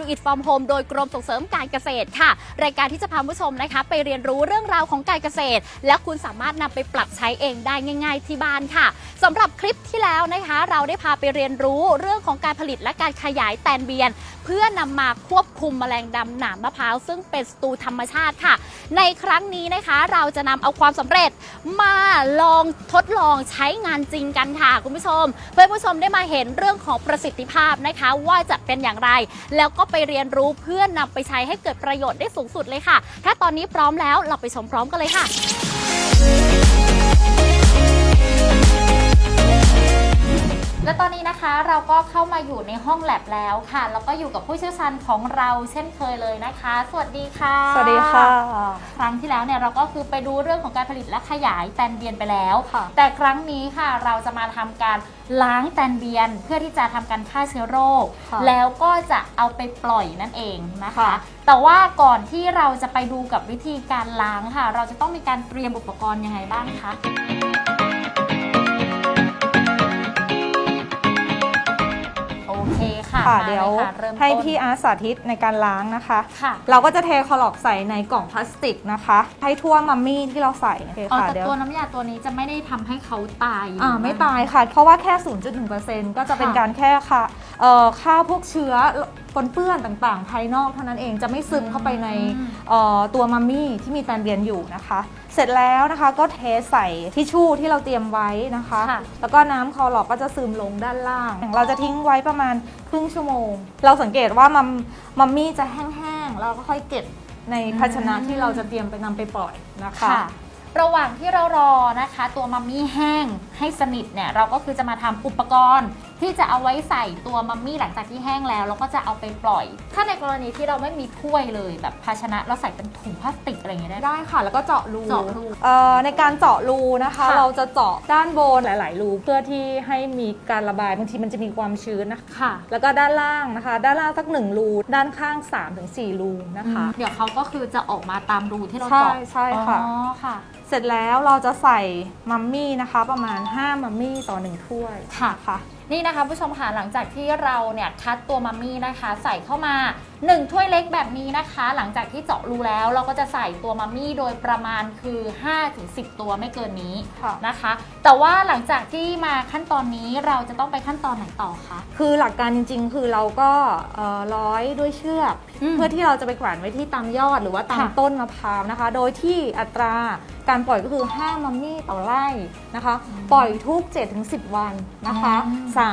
Do It From Home โฮมโดยกรมส่งเสริมการเกษตรค่ะ รายการที่จะพาผู้ชมนะคะ ไปเรียนรู้เรื่องราวของการเกษตร และคุณสามารถนำไปปรับใช้เองได้ง่าย ๆ ที่บ้านค่ะสำหรับคลิปที่แล้วนะคะ เราได้พาไปเรียนรู้เรื่องของการผลิตและการขยายแตนเบียน เพื่อนำมาควบคุมแมลงดำหนามมะพร้าวซึ่งเป็นสตูธรรมชาติค่ะ ในครั้งนี้นะคะเราจะนำเอาความสำเร็จมาลองทดลองใช้งานจริงกันค่ะ คุณผู้ชม เพื่อผู้ชมได้มาเห็นเรื่องของประสิทธิภาพนะคะ ว่าจะเป็นอย่างไรแล้วก็ไปเรียนรู้เพื่อนำไปใช้ให้เกิดประโยชน์ได้สูงสุดเลยค่ะ ถ้าตอนนี้พร้อมแล้วเราไปชมพร้อมกันเลยค่ะ และตอนนี้นะคะเราก็เข้ามาอยู่ในห้องแลบแล้วค่ะ แล้วก็อยู่กับผู้เชี่ยวชาญของเราเช่นเคยเลยนะคะ สวัสดีค่ะ สวัสดีค่ะ ครั้งที่แล้วเนี่ยเราก็คือไปดูเรื่องของการผลิตและขยายแตนเบียนไปแล้วค่ะแต่ครั้งนี้ค่ะเราจะมาทำการล้างแตนเบียน เพื่อที่จะทำการฆ่าเชื้อโรคค่ะแล้วก็จะเอาไปปล่อยนั่นเองนะคะค่ะแต่ว่าก่อนที่เราจะไปดูกับวิธีการล้างค่ะ เราจะต้องมีการเตรียมอุปกรณ์ยังไงบ้างคะ เคค่ะค่ะมาเดี๋ยวลค่ะเริ่มต้น ให้พี่อาร์ตสาธิตในการล้างนะคะ ค่ะ เราก็จะเทคลออกใส่ในกล่องพลาสติกนะคะ ให้ทั่วมัมมี่ที่เราใส่โอเคอ๋อค่ะแต่เดี๋ยวตัวน้ำยาตัวนี้จะไม่ได้ทำให้เขาตายอ่าไม่ตายค่ะ เพราะว่าแค่ 0.1%ก็จะเป็นการแค่ค่ะเอ่อฆ่าพวกเชื้อ ปนเปื้อนต่างๆ ภายนอกเท่านั้นเองจะไม่ซึมเข้าไปในอืมเอ่อตัวมัมมี่ที่มีแตนเบียนอยู่นะคะ เสร็จแล้วนะคะก็เทใส่ทิชชู่ที่เราเตรียมไว้นะคะค่ะแล้วก็น้ำคลอหลอกก็จะซึมลงด้านล่าง เราจะทิ้งไว้ประมาณครึ่งชั่วโมง เราสังเกตว่ามัมมัมมี่จะแห้งๆแล้วก็ค่อยเก็บในภาชนะที่เราจะเตรียมไปนำไปปล่อยนะคะค่ะระหว่างที่เรารอนะคะ ตัวมัมมี่แห้งให้สนิทเนี่ยเราก็คือจะมาทำอุปกรณ์ที่จะเอาไว้ใส่ตัวมัมมี่หลังจากที่แห้งแล้วแล้วก็จะเอาไปปล่อย ถ้าในกรณีที่เราไม่มีถ้วยเลยแบบภาชนะเราใส่เป็นถุงพลาสติกอะไรอย่างเงี้ยได้ไหมได้ค่ะ แล้วก็เจาะรูเจาะรูเอ่อในการเจาะรูนะคะ ค่ะ เราจะเจาะด้านบนหลาย ๆ รูเพื่อที่ให้มีการระบายบางทีมันจะมีความชื้นนะคะค่ะ แล้วก็ด้านล่างนะคะ ด้านล่างสักหนึ่งรูด้านข้าง3-4ถึงรูนะคะ เดี๋ยวเขาก็คือจะออกมาตามรูที่เราใช่เจาะใช่ค่ะ อ๋อค่ะเส ร็จแล้วเราจะใส่มัมมี่นะคะ ประมาณ 5 มัมมี่ต่อ 1 ถ้วยค่ะ ค่ะ นี่นะคะผู้ชมค่ะหลังจากที่เราเนี่ยคัดตัวมัมมี่นะคะ ใส่เข้ามา 1 ถ้วยเล็กแบบนี้นะคะ หลังจากที่เจาะรูแล้วเราก็จะใส่ตัวมัมมี่โดยประมาณคือ 5-10 ตัวไม่เกินนี้ค่ะนะคะ แต่ว่าหลังจากที่มาขั้นตอนนี้เราจะต้องไปขั้นตอนไหนต่อคะ คือหลักการจริง ๆ คือเราก็เอ่อร้อยด้วยเชือกอืมเพื่อที่เราจะไปแขวนไว้ที่ตามยอดหรือว่าตามค่ะต้นมะพร้าวนะคะ โดยที่อัตราการปล่อยก็คือ 5 มัมมี่ต่อไร่นะคะ ปล่อยทุก 7-10 วันนะคะ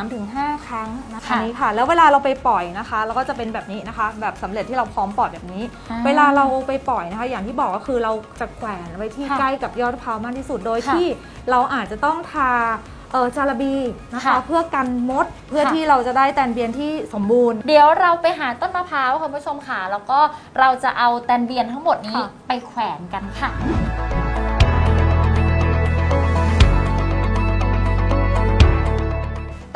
3-5 ครั้งนะคะค่ะนี้ค่ะ แล้วเวลาเราไปปล่อยนะคะ เราก็จะเป็นแบบนี้นะคะแบบสำเร็จที่เราพร้อมปล่อยแบบนี้ อ่าเวลาเราไปปล่อยนะคะ อย่างที่บอกก็คือเราจะแขวนไว้ที่ค่ะใกล้กับยอดมะพร้าวมากที่สุดโดยค่ะที่เราอาจจะต้องทาเออจาระบีนะคะ ค่ะเพื่อกันมดเพื่อค่ะ ที่เราจะได้แตนเบียนที่สมบูรณ์ เดี๋ยวเราไปหาต้นมะพร้าวคุณผู้ชมค่ะ แล้วก็เราจะเอาแตนเบียนทั้งหมดนี้ค่ะ ไปแขวนกันค่ะ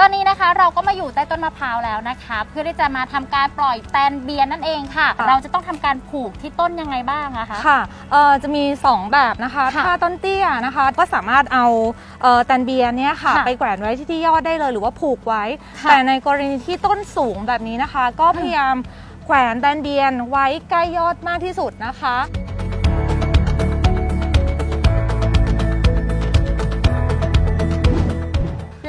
อนนี้นะคะเราก็มาอยู่ใต้ต้นมะพร้าวแล้วนะคะ เพื่อที่จะมาทำการปล่อยแตนเบียนนั่นเองค่ะ ค่ะ เราจะต้องทำการผูกที่ต้นยังไงบ้างอะคะ ค่ะเอ่อจะมี 2 แบบนะคะ ค่ะถ้าต้นเตี้ยนะคะ ก็สามารถเอาเอ่อแตนเบียนเนี่ยค่ะ ค่ะไปแขวนไว้ที่ที่ยอดได้เลยหรือว่าผูกไว้ ค่ะแต่ในกรณีที่ต้นสูงแบบนี้นะคะ ก็พยายามแขวนแตนเบียนไว้ใกล้ยอดมากที่สุดนะคะ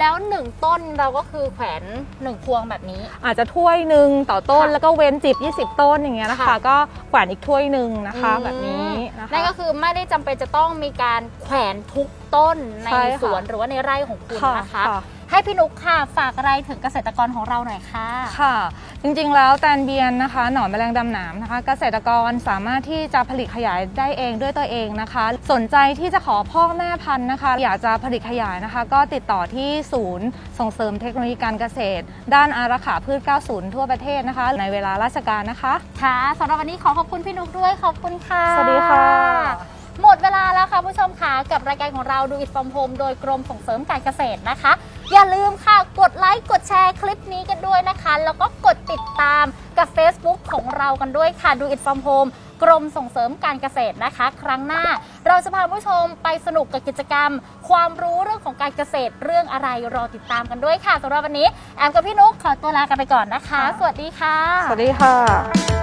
แล้วหนึ่งต้นเราก็คือแขวนหนึ่งพวงแบบนี้ อาจจะถ้วยหนึ่งต่อต้นค่ะแล้วก็เว้นจิบ 20 ต้นอย่างเงี้ยนะคะ ค่ะ ก็แขวนอีกถ้วยหนึ่งนะคะอืมแบบนี้นะคะ นั่นก็คือไม่ได้จำเป็นจะต้องมีการแขวนทุกต้นในใช่ค่ะ สวนหรือว่าในไร่ของคุณค่ะนะคะ ค่ะ ให้พี่นุกค่ะฝากอะไรถึงเกษตรกรของเราหน่อยค่ะ ค่ะ จริงๆแล้วแตนเบียนนะคะ หนอนแมลงดำหนามนะคะ เกษตรกรสามารถที่จะผลิตขยายได้เองด้วยตัวเองนะคะ สนใจที่จะขอพ่อแม่พันธุ์นะคะ อยากจะผลิตขยายนะคะ ก็ติดต่อที่ศูนย์ส่งเสริมเทคโนโลยีการเกษตร ด้านอารักขาพืช 90 ทั่วประเทศนะคะ ในเวลาราชการนะคะ ค่ะสำหรับวันนี้ขอขอบคุณพี่นุกด้วยขอบคุณค่ะ สวัสดีค่ะ หมดเวลาแล้วค่ะผู้ชมค่ะกับรายการของเราดูอิ t ฟ r ร์มโฮมโดยกรมส่งเสริมการเกษตรนะคะ อย่าลืมค่ะกดไลค์กดแชร์คลิปนี้กันด้วยนะคะ แล้วก็กดติดตามกับ Facebook ของเรากันด้วยค่ะดูอิ t ฟ r ร์มโฮมกรมส่งเสริมการเกษตรนะคะ ครั้งหน้า เราจะพาผู้ชมไปสนุกกับกิจกรรม ความรู้เรื่องของการเกษตรเรื่องอะไรรอติดตามกันด้วยค่ะสำหรับวันนี้แอมกับพี่นุ๊กขอตัวลากันไปก่อนนะคะ สวัสดีค่ะ สวัสดีค่ะ